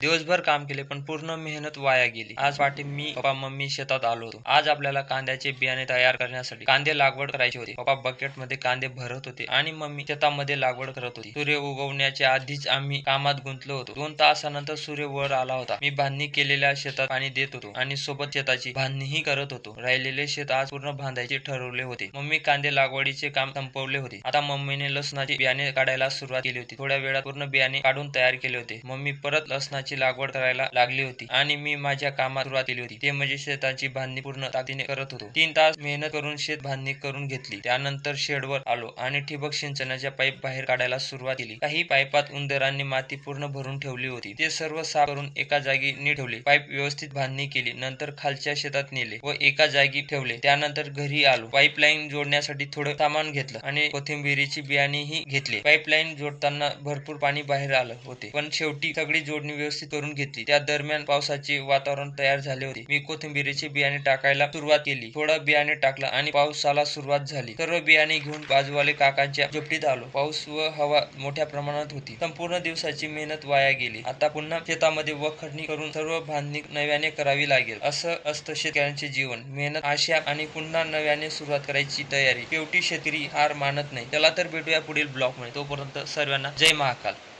दिवसभर काम केले पण पूर्ण मेहनत वाया गेली. आज पाठी मी पप्पा मम्मी शेतात आलो होतो. आज आपल्याला कांद्याचे बियाणे तयार करण्यासाठी कांदे लागवड करायची होती. पप्पा बकेटमध्ये कांदे भरत होते आणि मम्मी शेतामध्ये लागवड करत होती. सूर्य उगवण्याच्या आधीच आम्ही कामात गुंतलो होतो. दोन तासानंतर सूर्य वर आला होता. मी बांधणी केलेल्या शेतात पाणी देत होतो आणि सोबत शेताची बांधणीही करत होतो. राहिलेले शेत आज पूर्ण बांधायचे ठरवले होते. मम्मी कांदे लागवडीचे काम संपवले होते. आता मम्मीने लसणाची बियाणे काढायला सुरुवात केली होती. थोड्या वेळात पूर्ण बियाणे काढून तयार केले होते. मम्मी परत लसणाची लागवड करायला लागली होती आणि मी माझ्या कामात सुरुवात केली होती. ते म्हणजे शेताची बांधणी पूर्ण ताकदीने करत होतो. तीन तास मेहनत करून शेत बांधणी करून घेतली. त्यानंतर शेडवर आलो आणि ठिबक सिंचनाच्या पाईप बाहेर काढायला सुरुवात केली. काही पाईपात उंदरांनी माती पूर्ण भरून ठेवली होती. ते सर्व साफ करून एका जागी नीट ठेवले. पाईप व्यवस्थित बांधणी केली. नंतर खालच्या शेतात नेले व एका जागी ठेवले. त्यानंतर घरी आलो. पाईपलाईन जोडण्यासाठी थोडं सामान घेतलं आणि कोथिंबिरीची बियाणेही घेतले. पाईपलाईन जोडताना भरपूर पाणी बाहेर आलं होते. पण शेवटी सगळी जोडणी व्यवस्थित करून घेतली त्या दरम्यान पावसाचे वातावरण तयार झाले होते. मी कोथिंबीरीचे बियाणे टाकायला सुरुवात केली. थोडं बियाणे टाकला आणि पावसाला सुरुवात झाली. सर्व बियाणे घेऊन बाजूवाले काकांच्या झोपडीत आलो. पाऊस व हवा मोठ्या प्रमाणात होती. संपूर्ण दिवसाची मेहनत वाया गेली. आता पुन्हा शेतामध्ये वखरणी करून सर्व बांधणी नव्याने करावी लागेल. असं असतं शेतकऱ्यांचे जीवन. मेहनत आशा आणि पुन्हा नव्याने सुरुवात करायची तयारी. शेवटी शेतकरी हार मानत नाही. त्याला तर भेटूया पुढील ब्लॉकमध्ये तोपर्यंत सर्वांना जय महाकाल.